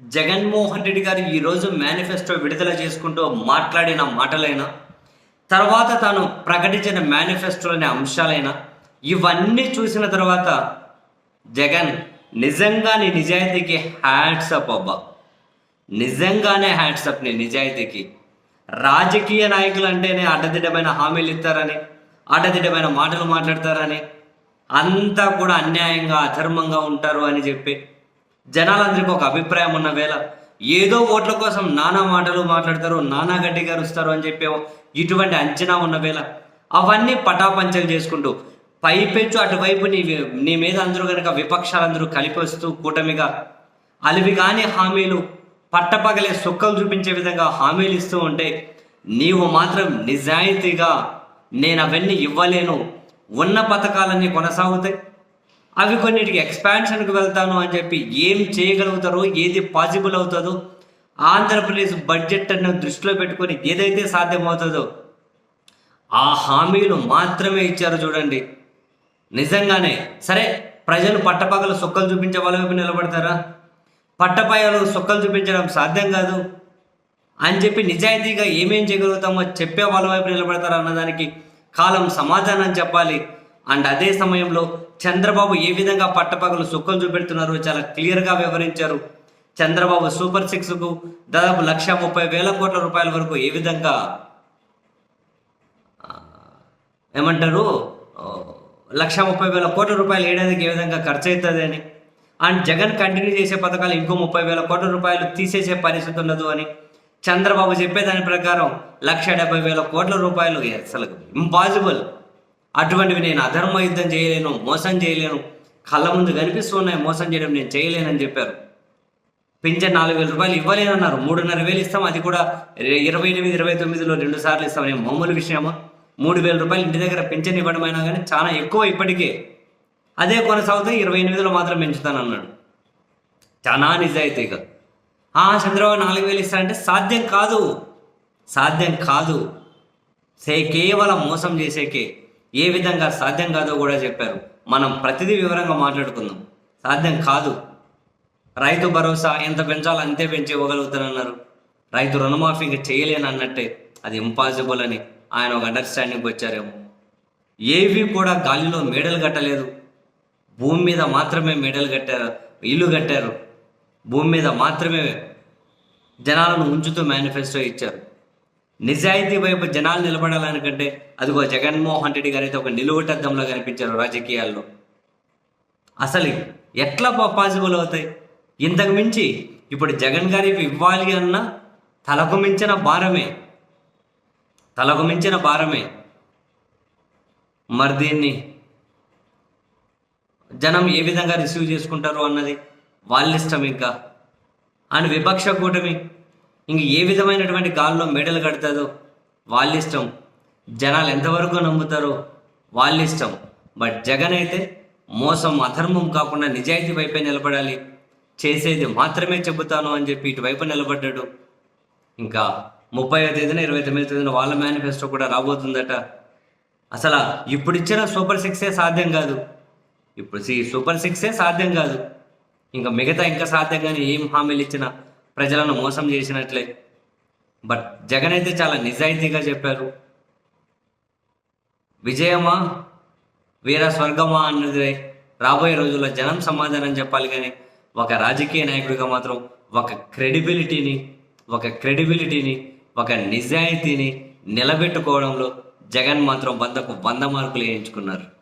జగన్మోహన్ రెడ్డి గారు ఈరోజు మేనిఫెస్టో విడుదల చేసుకుంటూ మాట్లాడిన మాటలైనా తర్వాత తాను ప్రకటించిన మేనిఫెస్టోలోని అంశాలైనా ఇవన్నీ చూసిన తర్వాత జగన్ నిజంగా నీ నిజాయితీకి హ్యాట్సప్ అబ్బా. నిజంగానే హ్యాట్సప్ నీ నిజాయితీకి. రాజకీయ నాయకులు అంటేనే అడ్డదిడ్డమైన హామీలు ఇస్తారని అడ్డదిడ్డమైన మాటలు మాట్లాడతారని అంతా కూడా అన్యాయంగా అధర్మంగా ఉంటారు అని చెప్పి జనాలందరికీ ఒక అభిప్రాయం ఉన్న వేళ ఏదో ఓట్ల కోసం నానా మాటలు మాట్లాడతారు నానా గడ్డి గారుస్తారు అని చెప్పేవో ఇటువంటి అంచనా ఉన్న వేళ అవన్నీ పటాపంచలు చేసుకుంటూ పైపెచ్చు అటువైపు నీ నీ మీద అందరూ కనుక విపక్షాలందరూ కలిపి వస్తూ కూటమిగా అలివి కాని హామీలు పట్టపగలే సుక్కలు చూపించే విధంగా హామీలు ఇస్తూ ఉంటే నీవు మాత్రం నిజాయితీగా నేను అవన్నీ ఇవ్వలేను. ఉన్న పథకాలన్నీ కొనసాగుతాయి. అవి కొన్నిటికి ఎక్స్పాన్షన్కి వెళ్తాను అని చెప్పి ఏం చేయగలుగుతారో ఏది పాసిబుల్ అవుతుందో ఆంధ్రప్రదేశ్ బడ్జెట్ అన్న దృష్టిలో పెట్టుకొని ఏదైతే సాధ్యమవుతుందో ఆ హామీలు మాత్రమే ఇచ్చారు చూడండి. నిజంగానే. సరే ప్రజలు పట్టపగలు సుక్కలు చూపించే వాళ్ళ వైపు నిలబడతారా? పట్టపాయలు సుక్కలు చూపించడం సాధ్యం కాదు అని చెప్పి నిజాయితీగా ఏమేం చేయగలుగుతామో చెప్పే వాళ్ళ వైపు నిలబడతారా అన్నదానికి కాలం సమాధానం చెప్పాలి. అండ్ అదే సమయంలో చంద్రబాబు ఏ విధంగా పట్టపగలు సుఖం చూపెడుతున్నారో చాలా క్లియర్గా వివరించారు. చంద్రబాబు సూపర్ సిక్స్కు దాదాపు లక్ష ముప్పై వేల కోట్ల రూపాయల వరకు ఏ విధంగా ఏమంటారు లక్ష ముప్పై వేల కోట్ల రూపాయలు ఏడాదికి ఏ విధంగా ఖర్చు అవుతుంది అని. అండ్ జగన్ కంటిన్యూ చేసే పథకాలు ఇంకో ముప్పై వేల కోట్ల రూపాయలు తీసేసే పరిస్థితి ఉండదు అని. చంద్రబాబు చెప్పేదాని ప్రకారం లక్ష డెబ్బై వేల కోట్ల రూపాయలు అసలు ఇంపాసిబుల్ అటువంటివి నేను అధర్మ యుద్ధం చేయలేను మోసం చేయలేను. కళ్ళ ముందు కనిపిస్తున్నాయి మోసం చేయడం నేను చేయలేనని చెప్పారు. పింఛన్ నాలుగు వేల రూపాయలు ఇవ్వలేనన్నారు. మూడున్నర వేలు ఇస్తాం అది కూడా ఇరవై ఎనిమిది ఇరవై తొమ్మిదిలో రెండు సార్లు ఇస్తాం. నేను మామూలు విషయమా? మూడు వేల రూపాయలు ఇంటి దగ్గర పింఛన్ ఇవ్వడమైనా కానీ చాలా ఎక్కువ ఇప్పటికే. అదే కొనసాగుతూ ఇరవై ఎనిమిదిలో మాత్రం పెంచుతానన్నాడు. చాలా నిజాయితీగా ఆ చంద్రబాబు నాలుగు వేలు ఇస్తారంటే సాధ్యం కాదు. సాధ్యం కాదు. సే కేవలం మోసం చేసేకే. ఏ విధంగా సాధ్యం కాదో కూడా చెప్పారు. మనం ప్రతిదీ వివరంగా మాట్లాడుకుందాం. సాధ్యం కాదు. రైతు భరోసా ఎంత పెంచాలో అంతే పెంచి ఇవ్వగలుగుతానన్నారు. రైతు రుణమాఫీ ఇంకా చేయలేను అన్నట్టే అది ఇంపాసిబుల్ అని ఆయన ఒక అండర్స్టాండింగ్కి వచ్చారేమో. ఏవి కూడా గాలిలో మేడలు కట్టలేదు. భూమి మీద మాత్రమే మేడలు కట్టారు ఇల్లు కట్టారు. భూమి మీద మాత్రమే జనాలను ఉంచుతూ మేనిఫెస్టో ఇచ్చారు. నిజాయితీ వైపు జనాలు నిలబడాలనుకంటే అదిగో జగన్మోహన్ రెడ్డి గారు అయితే ఒక నిలువుటద్దంలో కనిపించారు రాజకీయాల్లో. అసలు ఎట్లా పాసిబుల్ అవుతాయి? ఇంతకు మించి ఇప్పుడు జగన్ గారికి ఇవ్వాలి అన్న తలకు మించిన భారమే. తలకు మించిన భారమే. మరి దీన్ని జనం ఏ విధంగా రిసీవ్ చేసుకుంటారు అన్నది వాళ్ళ ఇష్టం ఇంకా. అండ్ విపక్ష కూటమి ఇంక ఏ విధమైనటువంటి గాల్లో మెడలు కడతాదో వాళ్ళ ఇష్టం జనాలు ఎంతవరకు నమ్ముతారో వాళ్ళ ఇష్టం బట్ జగన్ అయితే మోసం అధర్మం కాకుండా నిజాయితీ వైపే నిలబడాలి. చేసేది మాత్రమే చెబుతాను అని చెప్పి ఇటువైపు నిలబడ్డాడు. ఇంకా ముప్పై తేదీన ఇరవై తొమ్మిది తేదీన వాళ్ళ మేనిఫెస్టో కూడా రాబోతుందట. అసలు ఇప్పుడు ఇచ్చిన సూపర్ సిక్సే సాధ్యం కాదు. ఇప్పుడు సి సూపర్ సిక్సే సాధ్యం కాదు. ఇంకా మిగతా ఇంకా సాధ్యం కానీ ఏం హామీలు ఇచ్చినా ప్రజలను మోసం చేసినట్లే. బట్ జగన్ అయితే చాలా నిజాయితీగా చెప్పారు. విజయమా? వీర స్వర్గమా అన్నది రాబోయే రోజుల్లో జనం సమాధానం చెప్పాలి కానీ ఒక రాజకీయ నాయకుడిగా మాత్రం ఒక క్రెడిబిలిటీని ఒక క్రెడిబిలిటీని ఒక నిజాయితీని నిలబెట్టుకోవడంలో జగన్ మాత్రం వందకు వంద మార్కులు వేయించుకున్నారు.